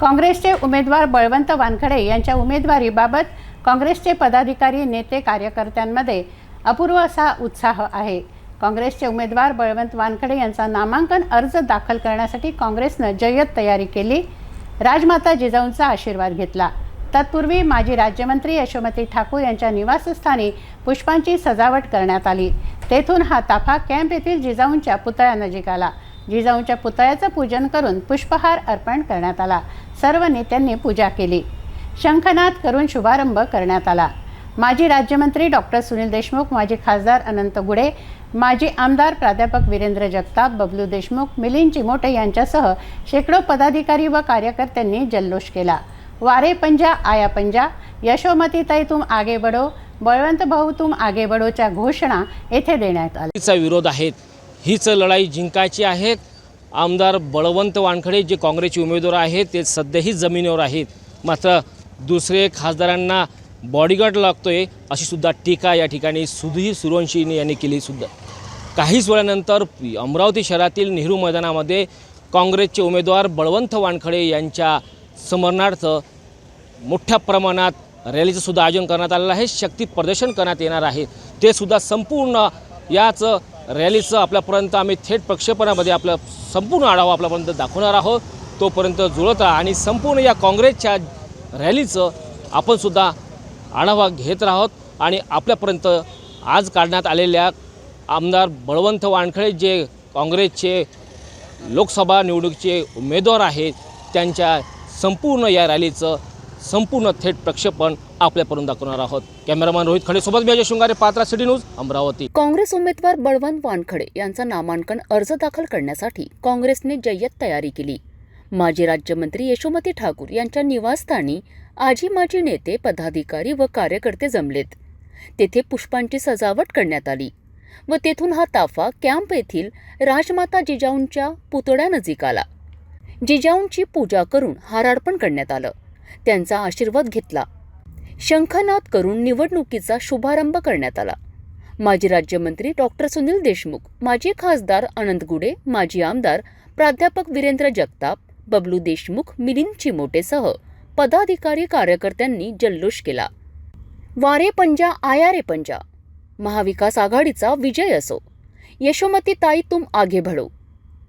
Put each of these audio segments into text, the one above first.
काँग्रेसचे उमेदवार बळवंत वानखडे यांच्या उमेदवारीबाबत काँग्रेसचे पदाधिकारी नेते कार्यकर्त्यांमध्ये अपूर्व असा उत्साह आहे. काँग्रेसचे उमेदवार बळवंत वानखडे यांचा नामांकन अर्ज दाखल करण्यासाठी काँग्रेसनं जय्यत तयारी केली. राजमाता जिजाऊंचा आशीर्वाद घेतला. तत्पूर्वी माजी राज्यमंत्री यशोमती ठाकूर यांच्या निवासस्थानी पुष्पांची सजावट करण्यात आली. तेथून हा ताफा कॅम्प येथील जिजाऊंच्या पुतळ्यानजीक आला. जिजाऊंच्या पुतळ्याचं पूजन करून पुष्पहार अर्पण करण्यात आला. सर्व नेत्यांनी पूजा केली. शंखनाद करून शुभारंभ करण्यात आला. माजी राज्यमंत्री डॉक्टर सुनील देशमुख माजी खासदार अनंत गुडे माजी आमदार प्राध्यापक वीरेंद्र जगताप बबलू देशमुख मिलिंद चिमोटे यांच्यासह शेकडो पदाधिकारी व कार्यकर्त्यांनी जल्लोष केला. वारे पंजा आया पंजा यशोमतीताई तुम आगे बडो बळवंत भाऊ तुम आगे बडोच्या घोषणा येथे देण्यात आल्या. विरोध आहेत. हीच लढाई जिंकायची आहेत आमदार बळवंत वानखडे जे काँग्रेसचे उमेदवार आहेत ते सध्याही जमिनीवर आहेत. मात्र दुसरे खासदारांना बॉडीगार्ड लागतोय अशी सुद्धा टीका या ठिकाणी सुधीर सुरवंशीने यांनी केली सुद्धा. काहीच वेळानंतर अमरावती शहरातील नेहरू मैदानामध्ये काँग्रेसचे उमेदवार बळवंत वानखडे यांच्या स्मरणार्थ मोठ्या प्रमाणात रॅलीचं सुद्धा आयोजन करण्यात आलेलं आहे. शक्ती प्रदर्शन करण्यात येणार आहे. ते सुद्धा संपूर्ण याच रॅलीचं आपल्यापर्यंत आम्ही थेट प्रक्षेपणामध्ये आपलं संपूर्ण आढावा आपल्यापर्यंत दाखवणार आहोत. तोपर्यंत जुळत राहा आणि संपूर्ण या काँग्रेसच्या रॅलीचं आपणसुद्धा आढावा घेत राहोत आणि आपल्यापर्यंत आज काढण्यात आलेल्या आमदार बळवंत वानखळे जे काँग्रेसचे लोकसभा निवडणुकीचे उमेदवार आहेत त्यांच्या संपूर्ण या रॅलीचं संपूर्ण थेट प्रक्षेपण आपल्यापर्यंत दाखवणार आहोत. कॅमेरामॅन रोहित खडेसोबत मी अजय शृंगारे पात्रा सिटी न्यूज अमरावती. काँग्रेस उमेदवार बळवंत वानखडे यांचा नामांकन अर्ज दाखल करण्यासाठी काँग्रेसने जय्यत तयारी केली. माजी राज्यमंत्री यशोमती ठाकूर यांच्या निवासस्थानी आजी माजी नेते पदाधिकारी व कार्यकर्ते जमलेत. तेथे पुष्पांची सजावट करण्यात आली व तेथून हा ताफा कॅम्प येथील राजमाता जिजाऊंच्या पुतळ्यानजीक आला. जिजाऊंची पूजा करून हारार्पण करण्यात आलं. त्यांचा आशीर्वाद घेतला. शंखनाद करून निवडणुकीचा शुभारंभ करण्यात आला. माजी राज्यमंत्री डॉक्टर सुनील देशमुख माजी खासदार अनंत गुडे माजी आमदार प्राध्यापक वीरेंद्र जगताप बबलू देशमुख मिलिंद चिमोटेसह पदाधिकारी कार्यकर्त्यांनी जल्लोष केला. वारे पंजा आया रे पंजा. महाविकास आघाडीचा विजय असो. यशोमती ताई तुम आगे बढो.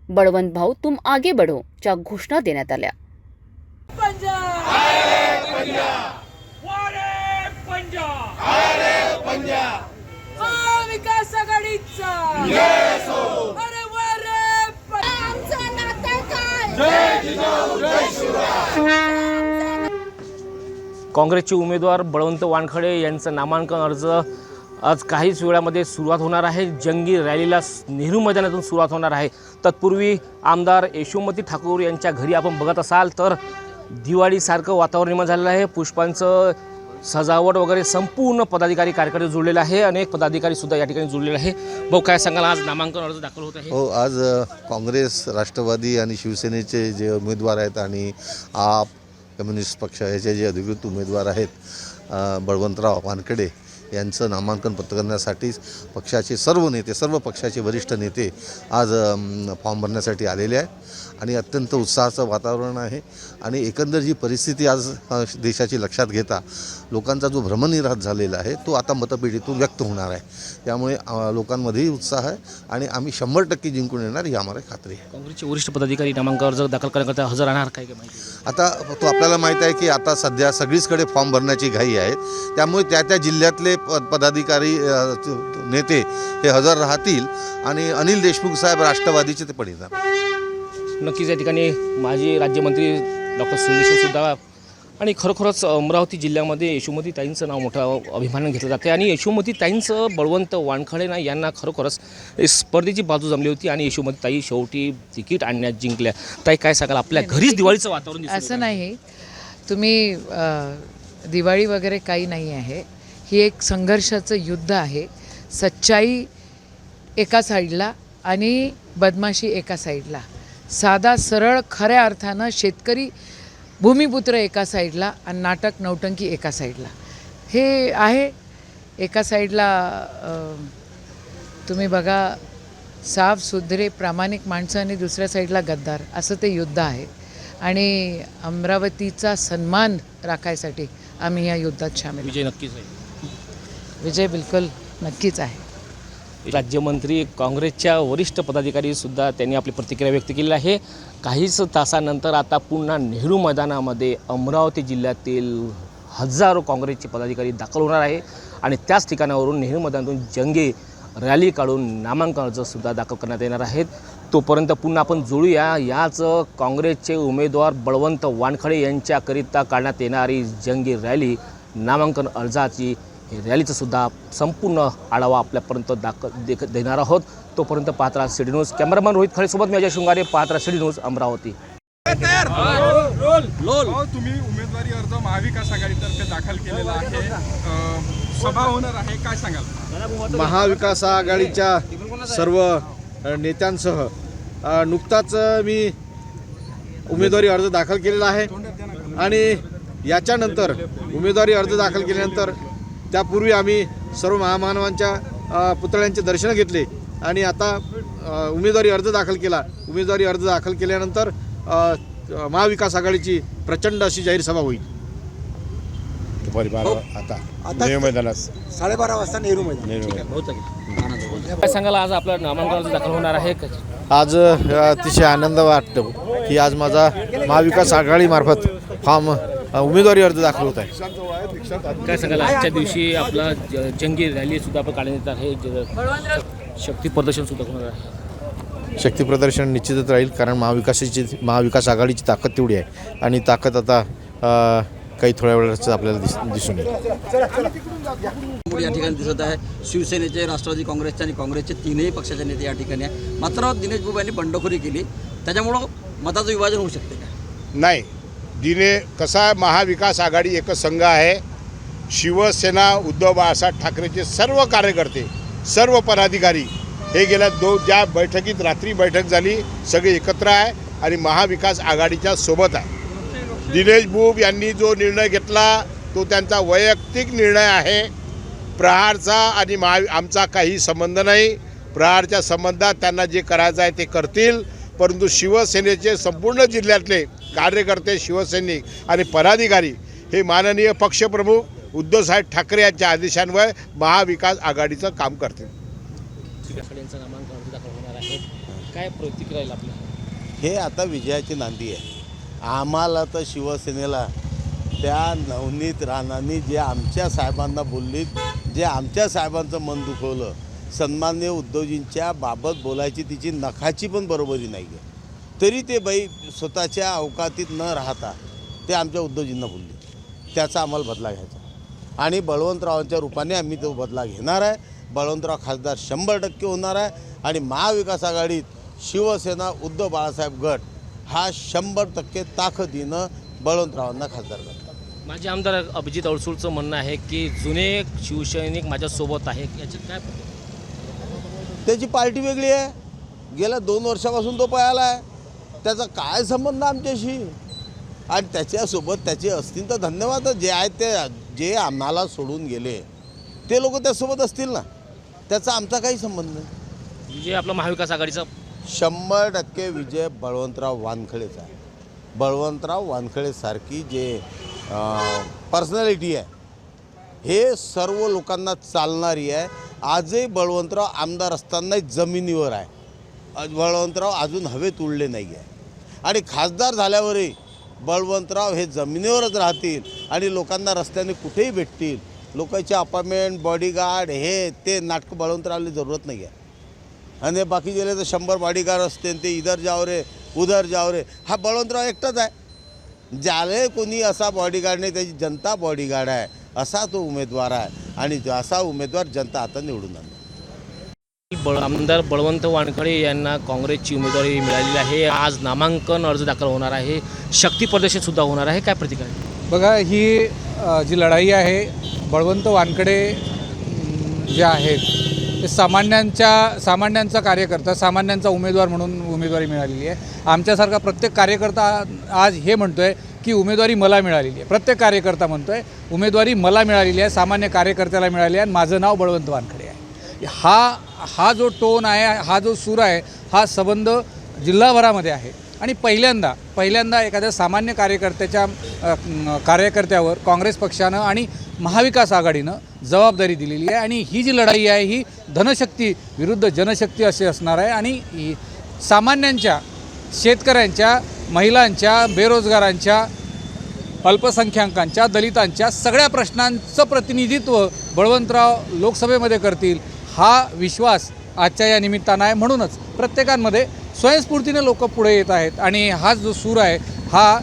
बळवंत भाऊ तुम आगे बढो च्या घोषणा देण्यात आल्या. काँग्रेसचे उमेदवार बळवंत वानखडे यांचं नामांकन अर्ज आज काहीच वेळामध्ये सुरुवात होणार आहे. जंगी रॅलीला नेहरू मैदानातून सुरुवात होणार आहे. तत्पूर्वी आमदार यशोमती ठाकूर यांच्या घरी आपण बघत असाल तर दिवाळीसारखं वातावरण निर्माण झालेलं आहे. पुष्पांचं सजावट वगैरे संपूर्ण पदाधिकारी कार्यकर्ते जुळलेला आहे. अनेक पदाधिकारी सुद्धा या ठिकाणी जुळलेले आहे. भाऊ काय सांगाल? आज नामांकन अर्ज दाखल होत आहे. हो आज काँग्रेस राष्ट्रवादी आणि शिवसेनेचे जे उमेदवार आहेत आणि आप कम्युनिस्ट पक्ष याचे जे अधिकृत उमेदवार आहेत बळवंतराव वानकडे यांचं नामांकन पत्र करण्यासाठी पक्षाचे सर्व नेते सर्व पक्षाचे वरिष्ठ नेते आज फॉर्म भरण्यासाठी आलेले आहेत. आणि अत्यंत उत्साहाचं वातावरण आहे. आणि एकंदर जी परिस्थिती आज देशाची लक्षात घेता लोकांचा जो भ्रमनिरास झालेला आहे तो आता मतपेढीतून व्यक्त होणार आहे. त्यामुळे लोकांमध्येही उत्साह आहे आणि आम्ही शंभर टक्के जिंकून येणार ही आम्हाला खात्री आहे. काँग्रेसचे वरिष्ठ पदाधिकारी नामांकन अर्ज दाखल करण्याकरता हजर राहणार काय काय माहिती? आता तो आपल्याला माहीत आहे की आता सध्या सगळीचकडे फॉर्म भरण्याची घाई आहे. त्यामुळे त्या त्या जिल्ह्यातले प पदाधिकारी नेते हे हजर राहतील आणि अनिल देशमुख साहेब राष्ट्रवादीचे ते येणार नक्कीच या ठिकाणी माजी राज्यमंत्री डॉक्टर सुद्धा आणि खरोखरच अमरावती जिल्ह्यामध्ये यशोमती ताईंचं नाव मोठं अभिमानानं घेतलं जाते आणि यशोमती ताईंचं बळवंत वानखडे ना यांना खरोखरच स्पर्धेची बाजू जमली होती आणि यशोमती ताई शेवटी तिकीट आणण्यात जिंकल्या. ताई काय सांगाल? आपल्या घरीच दिवाळीचं वातावरण असं नाही. तुम्ही दिवाळी वगैरे काही नाही आहे. ही एक संघर्षाचं युद्ध आहे. सच्चाई एका साईडला आणि बदमाशी एका साईडला. साधा सरळ खऱ्या अर्थानं शेतकरी भूमिपुत्र एका साईडला आणि नाटक नौटंकी एका साईडला. हे आहे. एका साईडला तुम्ही बघा साफ सुधरे प्रामाणिक माणसं आणि दुसऱ्या साईडला गद्दार. असं ते युद्ध आहे. आणि अमरावतीचा सन्मान राखायसाठी आम्ही या युद्धात सामील आहोत. विजय नक्कीच आहे. विजय बिलकुल नक्कीच आहे. राज्यमंत्री काँग्रेसच्या वरिष्ठ पदाधिकारीसुद्धा त्यांनी आपली प्रतिक्रिया व्यक्त केली आहे. काहीच तासानंतर आता पुन्हा नेहरू मैदानामध्ये अमरावती जिल्ह्यातील हजारो काँग्रेसचे पदाधिकारी दाखल होणार आहे. आणि त्याच ठिकाणावरून नेहरू मैदानातून जंगे रॅली काढून नामांकन अर्जसुद्धा दाखल करण्यात येणार आहेत. तोपर्यंत पुन्हा आपण जोडूया याच काँग्रेसचे उमेदवार बळवंत वानखडे यांच्याकरिता काढण्यात येणारी जंगी रॅली नामांकन अर्जाची हे रॅलीचं सुद्धा संपूर्ण आढावा आपल्यापर्यंत दाख देख देणार आहोत. तोपर्यंत Patra city news cameraman Rohit खळेसोबत मी Ajay Shrungare. Patra city news Amravati. भाऊ, तुम्ही उमेदवारी अर्ज महाविकास आघाडीतर्फे दाखल केलेला आहे. सभा होणार आहे काय सांगाल? महाविकास आघाडीच्या सर्व नेत्यांसह नुकताच मी उमेदवारी अर्ज दाखल केलेला आहे. आणि याच्यानंतर उमेदवारी अर्ज दाखल केल्यानंतर त्यापूर्वी आम्ही सर्व महामानवांच्या पुतळ्यांचे दर्शन घेतले आणि आता उमेदवारी अर्ज दाखल केला. उमेदवारी अर्ज दाखल केल्यानंतर महाविकास आघाडीची प्रचंड अशी जाहीर सभा होईल. दुपारी बारा आता नेहरू मैदानात. साडेबारा वाजता नेहरू मैदान. नेहरू मैदान. काय सांगाल आज आपलं नामांकन अर्ज दाखल होणार आहे आज अतिशय आनंद वाटतो की आज माझा महाविकास आघाडीमार्फत फॉर्म उमेदवारी अर्ज दाखल होत आहे. काय सांगाल? आजच्या दिवशी आपला ज- जंगी रॅली सुद्धा आपण काढण्यात येत आहे. शक्ती प्रदर्शन सुद्धा होणार आहे. शक्ती प्रदर्शन निश्चितच राहील कारण महाविकासाची महाविकास आघाडीची ताकद तेवढी आहे. आणि ताकद आता अ, काही थोड्या वेळाच आपल्याला दिस दिसून येईल. या ठिकाणी दिसत आहे. शिवसेनेचे राष्ट्रवादी काँग्रेसचे आणि काँग्रेसचे तीनही पक्षाचे नेते या ठिकाणी आहे मात्र दिनेश बाबू यांनी बंडखोरी केली. त्याच्यामुळं मताचं विभाजन होऊ शकते का? नाही. दिने कसा आहे महाविकास आघाडी एकच संघ आहे शिवसेना उद्धव बाळासाहेब ठाकरेचे सर्व कार्यकर्ते सर्व पदाधिकारी हे गेल्या दो ज्या बैठकीत रात्री बैठक झाली सगळे एकत्र आहे आणि महाविकास आघाडीच्या सोबत आहे. दिनेश बुब यांनी जो निर्णय घेतला तो त्यांचा वैयक्तिक निर्णय आहे. प्रहारचा आणि महा आमचा काही संबंध नाही. प्रहारच्या संबंधात त्यांना जे करायचं आहे ते करतील. परंतु शिवसेनेचे संपूर्ण जिल्ह्यातले कार्यकर्ते शिवसैनिक आणि पदाधिकारी हे माननीय पक्षप्रमुख उद्धवसाहेब ठाकरे यांच्या आदेशान्वये महाविकास आघाडीचं काम करतील. यांचं नामांकन अर्ज दाखल होणार आहे. काय प्रतिक्रिया हे आता विजयाची नांदी आहे. आम्हाला तर शिवसेनेला त्या नवनीत राणांनी जे आमच्या साहेबांना बोललीत जे आमच्या साहेबांचं मन दुखवलं सन्मान्य उद्धवजींच्या बाबत बोलायची तिची नखाची पण बरोबरी नाही आहे तरी ते बाई स्वतःच्या अवकातीत न राहता ते आमच्या उद्धवजींना बोलले. त्याचा आम्हाला बदला घ्यायचा. आणि बळवंतरावांच्या रूपाने आम्ही तो बदला घेणार आहे. बळवंतराव खासदार शंभर टक्के होणार आहे. आणि महाविकास आघाडीत शिवसेना उद्धव बाळासाहेब गट हा शंभर टक्के ताकदीनं बळवंतरावांना खासदार करतात. माझे आमदार अभिजित अडसूळचं म्हणणं आहे की जुने शिवसैनिक माझ्यासोबत आहे याच्यात काय त्याची पार्टी वेगळी आहे. गेल्या दोन वर्षापासून तो पळाला आहे. त्याचा काय संबंध आमच्याशी? आणि त्याच्यासोबत त्याचे असतील तर धन्यवाद. जे आहेत ते जे आम्हाला सोडून गेले ते लोक त्यासोबत असतील ना? त्याचा आमचा काही संबंध नाही. विजय आपला महाविकास आघाडीचा? शंभर टक्के विजय बळवंतराव वानखडेचा आहे. बळवंतराव वानखडेसारखी जे पर्सनॅलिटी आहे हे सर्व लोकांना चालणारी आहे. आजही बळवंतराव आमदार असतानाही जमिनीवर आहे. आज बळवंतराव अजून हवेत उडले नाही आहे. आणि खासदार झाल्यावरही बळवंतराव हे जमिनीवरच राहतील आणि लोकांना रस्त्याने कुठेही भेटतील. लोकांचे अपार्टमेंट बॉडीगार्ड हे ते नाटकं बळवंतरावला जरूरत नाही आहे. आणि बाकी गेले तर शंभर बॉडीगार्ड असते आणि ते इधर जाव रे उधर जाव रे. हा बळवंतराव एकटाच आहे. ज्याला कोणी असा बॉडीगार्ड नाही त्याची जनता बॉडीगार्ड आहे. असा तो उमेदवार आहे. आणि असा उमेदवार जनता आता निवडून आणणार. बळ आमदार बळवंत वानखडे यांना काँग्रेसची उमेदवारी मिळालेली आहे. आज नामांकन अर्ज दाखल होणार आहे. शक्ती प्रदर्शन सुद्धा होणार आहे. काय प्रतिक्रिया? बघा ही जी लढाई आहे बळवंत वानकडे अम, जे आहेत सामान्यांच्या सामान्यांचा कार्यकर्ता सामान्यांचा उमेदवार म्हणून उमेदवारी मिळालेली आहे. आमच्यासारखा प्रत्येक कार्यकर्ता आज हे म्हणतो आहे की उमेदवारी मला मिळालेली आहे. प्रत्येक कार्यकर्ता म्हणतो आहे उमेदवारी मला मिळालेली आहे सामान्य कार्यकर्त्याला मिळाली आहे आणि माझं नाव बळवंत वानखडे आहे. हा हा जो टोन आहे हा जो सूर आहे हा संबंध जिल्हाभरामध्ये आहे. आणि पहिल्यांदा पहिल्यांदा एखाद्या सामान्य कार्यकर्त्याच्या कार्यकर्त्यावर काँग्रेस पक्षानं आणि महाविकास आघाडीनं जबाबदारी दिलेली आहे आणि ही जी लढाई आहे ही धनशक्ती विरुद्ध जनशक्ती अशी असणार आहे आणि सामान्यांच्या शेतकऱ्यांच्या महिलांच्या बेरोजगारांच्या अल्पसंख्याकांच्या दलितांच्या सगळ्या प्रश्नांचं प्रतिनिधित्व बळवंतराव लोकसभेमध्ये करतील हा विश्वास आजच्या या निमित्तानं आहे. म्हणूनच प्रत्येकांमध्ये स्वयंस्फूर्तीने लोक पुढे येत आहेत आणि हा जो सूर आहे हा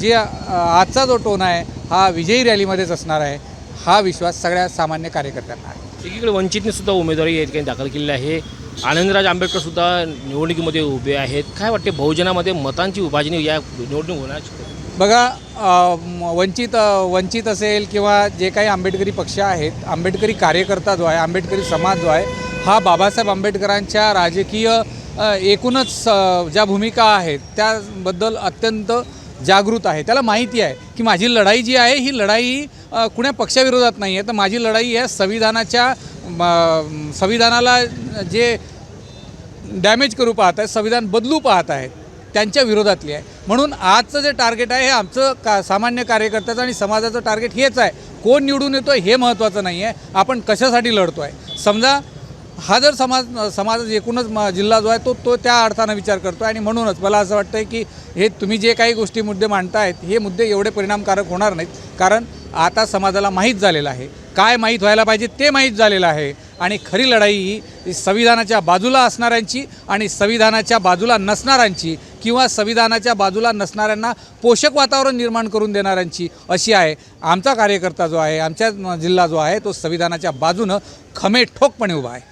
जे आजचा जो टोन आहे हा विजयी रॅलीमध्येच असणार आहे. हा विश्वास सगळ्या सामान्य कार्यकर्त्यांना आहे. एकीकडे वंचितने सुद्धा उमेदवारी या ठिकाणी दाखल केलेली आहे. आनंदराज आंबेडकर सुद्धा निवडणुकीमध्ये उभे आहेत. काय वाटते बहुजनामध्ये मतांची विभाजनी या निवडणूक होण्याची बघा अ, वंचित वंचित असेल किंवा जे काही आंबेडकरी पक्ष आहेत आंबेडकरी कार्यकर्ता जो आहे आंबेडकरी समाज जो आहे हा बाबासाहेब आंबेडकरांच्या राजकीय अ, एकूणच अ, ज्या भूमिका आहेत त्याबद्दल अत्यंत जागृत आहे. त्याला माहिती आहे की माझी लढाई जी आहे ही लढाई कुण्या पक्षाविरोधात नाही आहे. तर माझी लढाई या संविधानाच्या संविधानाला जे डॅमेज करू पाहत आहेत संविधान बदलू पाहत आहेत त्यांच्या विरोधातली आहे. म्हणून आजचं जे टार्गेट आहे हे आमचं का सामान्य कार्यकर्त्याचं आणि समाजाचं टार्गेट हेच आहे. कोण निवडून येतो हे महत्त्वाचं नाही आहे. आपण कशासाठी लढतो आहे समजा हा जर समाज समाज एकूणच जिल्हा जो आहे तो तो त्या अर्थानं विचार करतो आहे आणि म्हणूनच मला असं वाटतं आहे की हे तुम्ही जे काही गोष्टी मुद्दे मांडतायत हे मुद्दे एवढे परिणामकारक होणार नाहीत. कारण आता समाजाला माहीत झालेलं आहे. काय माहीत व्हायला पाहिजे ते माहीत झालेलं आहे. आणि खरी लढाई ही संविधानाच्या बाजूला असणाऱ्यांची आणि संविधानाच्या बाजूला नसणाऱ्यांची किंवा संविधानाच्या बाजूला नसणाऱ्यांना पोषक वातावरण निर्माण करून देणाऱ्यांची अशी आहे. आमचा कार्यकर्ता जो आहे आमच्या जिल्हा जो आहे तो संविधानाच्या बाजूनं खमे ठोकपणे उभा आहे.